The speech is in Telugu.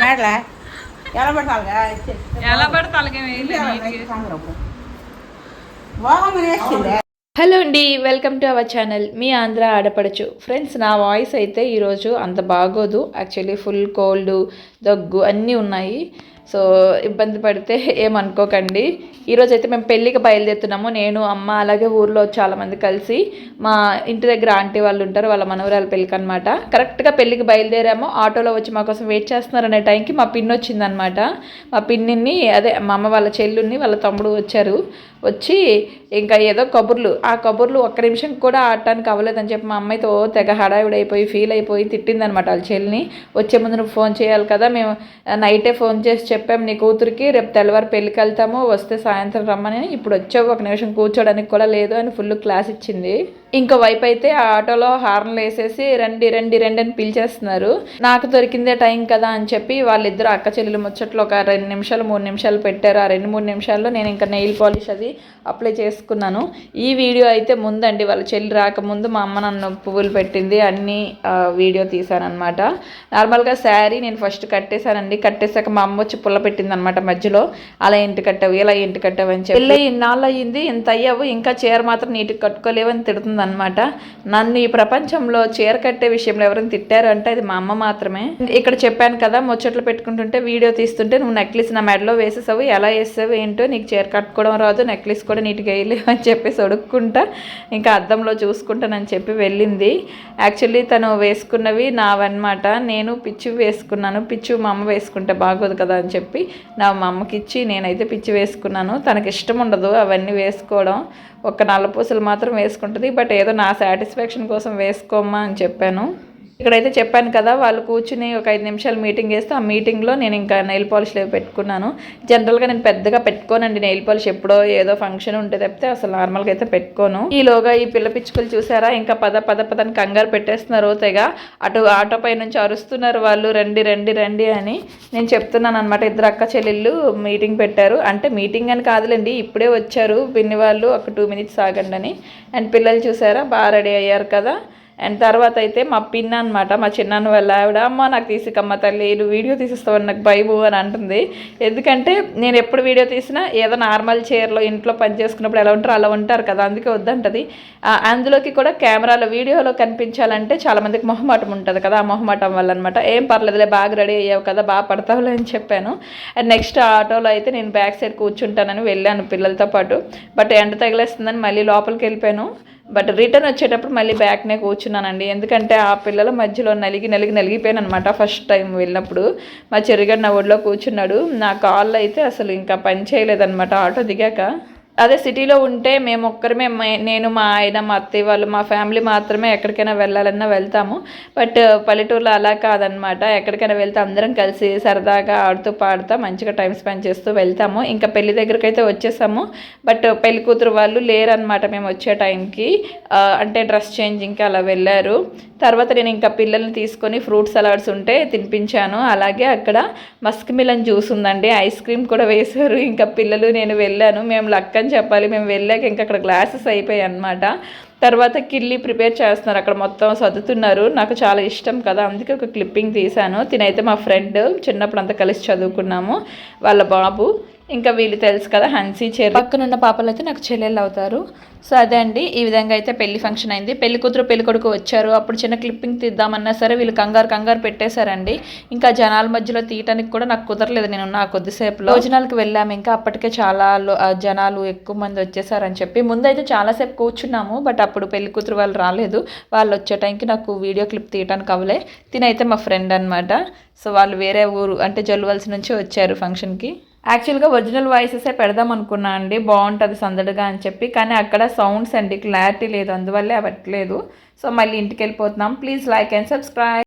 మేడల? ఎలా ఎలా హలో అండి వెల్కమ్ టు అవర్ ఛానల్. మీ ఆంధ్ర ఆడపడచ్చు ఫ్రెండ్స్ నా వాయిస్ అయితే ఈరోజు అంత బాగోదు. యాక్చువల్లీ ఫుల్ కోల్డ్ దగ్గు అన్నీ ఉన్నాయి. సో ఇబ్బంది పడితే ఏమనుకోకండి. ఈరోజు అయితే మేము పెళ్ళికి బయలుదేరుతున్నాము. నేను అమ్మ అలాగే ఊర్లో చాలామంది కలిసి మా ఇంటి దగ్గర ఆంటీ వాళ్ళు ఉంటారు వాళ్ళ మనవరాల పెళ్ళికి అనమాట కరెక్ట్గా పెళ్ళికి బయలుదేరాము. ఆటోలో వచ్చి మా కోసం వెయిట్ చేస్తున్నారు అనే టైంకి మా పిన్ వచ్చిందనమాట మా పిన్నిని అదే మా అమ్మ వాళ్ళ చెల్లుని వాళ్ళ తమ్ముడు వచ్చారు. వచ్చి ఇంకా ఏదో కబుర్లు. ఆ కబుర్లు ఒక్క నిమిషం కూడా ఆడటానికి అవ్వలేదని చెప్పి మా అమ్మాయితో తెగ హడావిడైపోయి ఫీల్ అయిపోయి తిట్టిందనమాట వాళ్ళ చెల్లిని. వచ్చే ముందు నువ్వు ఫోన్ చేయాలి కదా మేము నైటే ఫోన్ చేసి చెప్పాం నీ కూతురికి రేపు తెల్లవారు పెళ్ళికి వెళ్తాము వస్తే సాయంత్రం రమ్మని. ఇప్పుడు వచ్చావు ఒక నిమిషం కూర్చోడానికి కూడా లేదు అని ఫుల్ క్లాస్ ఇచ్చింది. ఇంకో వైపు అయితే ఆ ఆటోలో హార్న్లు వేసేసి రండి రండి రండి అని పిలిచేస్తున్నారు. నాకు దొరికిందే టైం కదా అని చెప్పి వాళ్ళిద్దరు అక్క చెల్లెలు ముచ్చట్లు ఒక రెండు నిమిషాలు మూడు నిమిషాలు పెట్టారు. ఆ రెండు మూడు నిమిషాల్లో నేను ఇంకా నెయిల్ పాలిష్ అది అప్లై చేసుకున్నాను. ఈ వీడియో అయితే ముందండి వాళ్ళ చెల్లి రాకముందు మా అమ్మ నన్ను పువ్వులు పెట్టింది అన్నీ వీడియో తీశానమాట నార్మల్గా శారీ నేను ఫస్ట్ కట్టేశానండి. కట్టేశాక మా అమ్మ వచ్చి పుల్ల పెట్టింది అనమాట మధ్యలో. అలా ఇంటి కట్టావు ఇలా ఇంటి కట్టావు అని చెప్పి. ఇన్నాళ్ళు అయ్యింది ఇంత అయ్యావు ఇంకా చీర మాత్రం నీటికి కట్టుకోలేవు అని తిడుతుంది అనమాట నన్ను ఈ ప్రపంచంలో చీర కట్టే విషయంలో ఎవరైనా తిట్టారు అంటే అది మా అమ్మ మాత్రమే. ఇక్కడ చెప్పాను కదా ముచ్చట్లు పెట్టుకుంటుంటే వీడియో తీస్తుంటే నువ్వు నెక్లెస్ నా మెడలో వేసేసావు ఎలా వేసావు ఏంటో నీకు చీర కట్టుకోవడం రాదు నెక్లెస్ కూడా నీట్గా వేయలేవు అని చెప్పేసి అడుక్కుంటా ఇంకా అద్దంలో చూసుకుంటానని చెప్పి వెళ్ళింది. యాక్చువల్లీ తను వేసుకున్నవి నావన్నమాట. నేను పిచ్చి వేసుకున్నాను పిచ్చి మా అమ్మ వేసుకుంటే బాగోదు కదా అని చెప్పి నా మా అమ్మకి ఇచ్చి నేనైతే పిచ్చి వేసుకున్నాను. తనకి ఇష్టం ఉండదు అవన్నీ వేసుకోవడం. ఒక నల్ల పూసలు మాత్రం వేసుకుంటుంది బట్ ఏదో నా సాటిస్ఫాక్షన్ కోసం వేసుకోమ్మా అని చెప్పాను. ఇక్కడైతే చెప్పాను కదా వాళ్ళు కూర్చుని ఒక ఐదు నిమిషాలు మీటింగ్ చేస్తే ఆ మీటింగ్లో నేను ఇంకా నెయిల్ పాలిష్ పెట్టుకున్నాను. జనరల్గా నేను పెద్దగా పెట్టుకోనండి నెయిల్ పాలిష్ ఎప్పుడో ఏదో ఫంక్షన్ ఉంటే తప్పితే అసలు నార్మల్గా అయితే పెట్టుకోను. ఈలోగా ఈ పిల్ల పిచ్చుకలు చూసారా ఇంకా పద పద పదని కంగారు పెట్టేస్తున్నారు తెగ అటు ఆటో పై నుంచి అరుస్తున్నారు వాళ్ళు రండి రండి రండి అని. నేను చెప్తున్నాను అనమాట ఇద్దరు అక్క చెల్లెళ్ళు మీటింగ్ పెట్టారు. అంటే మీటింగ్ అని కాదులేండి ఇప్పుడే వచ్చారు పిన్ని వాళ్ళు ఒక టూ మినిట్స్ ఆగండి అని. అండ్ పిల్లలు చూసారా బాగా రెడీ అయ్యారు కదా. అండ్ తర్వాత అయితే మా పిన్ అనమాట మా చిన్నాన్న వాళ్ళ ఆవిడ అమ్మ నాకు తీసుకమ్మ తల్లి నువ్వు వీడియో తీసిస్తావు? నాకు భయము అని అంటుంది. ఎందుకంటే నేను ఎప్పుడు వీడియో తీసినా ఏదో నార్మల్ చైర్లో ఇంట్లో పని చేసుకున్నప్పుడు ఎలా ఉంటారో అలా ఉంటారు కదా అందుకే వద్దంటది. అందులోకి కూడా కెమెరాలో వీడియోలో కనిపించాలంటే చాలామందికి మొహమాటం ఉంటుంది కదా ఆ మొహమాటం వల్ల అనమాట ఏం పర్లేదులే బాగా రెడీ అయ్యావు కదా బాగా పడతావులే అని చెప్పాను. అండ్ నెక్స్ట్ ఆటోలో అయితే నేను బ్యాక్ సైడ్ కూర్చుంటానని వెళ్ళాను పిల్లలతో పాటు. బట్ ఎండ తగిలేస్తుందని మళ్ళీ లోపలికి వెళ్ళిపోయాను. బట్ రిటర్న్ వచ్చేటప్పుడు మళ్ళీ బ్యాక్నే కూర్చున్నానండి. ఎందుకంటే ఆ పిల్లల మధ్యలో నలిగి నలిగి నలిగిపోయాను అనమాట ఫస్ట్ టైం వెళ్ళినప్పుడు. మా చెరిగడ నా ఒడిలో కూర్చున్నాడు. నా కాళ్ళు అయితే అసలు ఇంకా పని చేయలేదన్నమాట. ఆటో దిగాక అదే సిటీలో ఉంటే మేము ఒక్కరమే మే- నేను మా ఆయన మా అత్తయ్య వాళ్ళు మా ఫ్యామిలీ మాత్రమే ఎక్కడికైనా వెళ్ళాలన్నా వెళ్తాము. బట్ పల్లెటూరులో అలా కాదనమాట ఎక్కడికైనా వెళ్తే అందరం కలిసి సరదాగా ఆడుతూ పాడుతూ మంచిగా టైం స్పెండ్ చేస్తూ వెళ్తాము. ఇంకా పెళ్ళి దగ్గరికి అయితే వచ్చేసాము. బట్ పెళ్ళి కూతురు వాళ్ళు లేరనమాట మేము వచ్చే టైంకి అంటే డ్రెస్ చేంజింగ్కి అలా వెళ్ళారు. తర్వాత నేను ఇంకా పిల్లల్ని తీసుకొని ఫ్రూట్ సలాడ్స్ ఉంటే తినిపించాను. అలాగే అక్కడ మస్క్ మిలన్ జ్యూస్ ఉందండి. ఐస్ క్రీమ్ కూడా వేశారు. ఇంకా పిల్లలు నేను వెళ్ళాను. మేము లక్ అని చెప్పాలి. మేము వెళ్ళాక ఇంకా అక్కడ గ్లాసెస్ అయిపోయాయి అనమాట తర్వాత కిల్లి ప్రిపేర్ చేస్తున్నారు. అక్కడ మొత్తం చదువుతున్నారు నాకు చాలా ఇష్టం కదా. అందుకే ఒక క్లిప్పింగ్ తీశాను. తినైతే మా ఫ్రెండ్ చిన్నప్పుడు అంతా కలిసి చదువుకున్నాము. వాళ్ళ బాబు ఇంకా వీళ్ళు తెలుసు కదా హన్సీ చెర్రి. పక్కనున్న పాపలు అయితే నాకు చెల్లెళ్ళు అవుతారు. సో అదే అండి ఈ విధంగా అయితే పెళ్ళి ఫంక్షన్ అయింది. పెళ్ళి కూతురు పెళ్ళి కొడుకు వచ్చారు. అప్పుడు చిన్న క్లిప్పింగ్ తీద్దామన్నా సరే వీళ్ళు కంగారు కంగారు పెట్టేశారండి. ఇంకా జనాల మధ్యలో తీయటానికి కూడా నాకు కుదరలేదు. నేను నా కొద్దిసేపులో భోజనాలకు వెళ్ళాము. ఇంకా అప్పటికే చాలా జనాలు ఎక్కువ మంది వచ్చేసారని చెప్పి ముందైతే చాలాసేపు కూర్చున్నాము. బట్ అప్పుడు పెళ్ళి కూతురు వాళ్ళు రాలేదు. వాళ్ళు వచ్చే టైంకి నాకు వీడియో క్లిప్ తీయటానికి అవలే తినైతే మా ఫ్రెండ్ అన్నమాట. సో వాళ్ళు వేరే ఊరు అంటే జల్లువలసి నుంచి వచ్చారు ఫంక్షన్కి యాక్చువల్గా ఒరిజినల్ వాయిసెసే పెడదాం అనుకున్నా అండి. బాగుంటుంది సందడిగా అని చెప్పి. కానీ అక్కడ సౌండ్స్ అండి క్లారిటీ లేదు. అందువల్లే అవ్వట్లేదు. సో మళ్ళీ ఇంటికి వెళ్ళిపోతున్నాం ప్లీజ్ లైక్ అండ్ సబ్స్క్రైబ్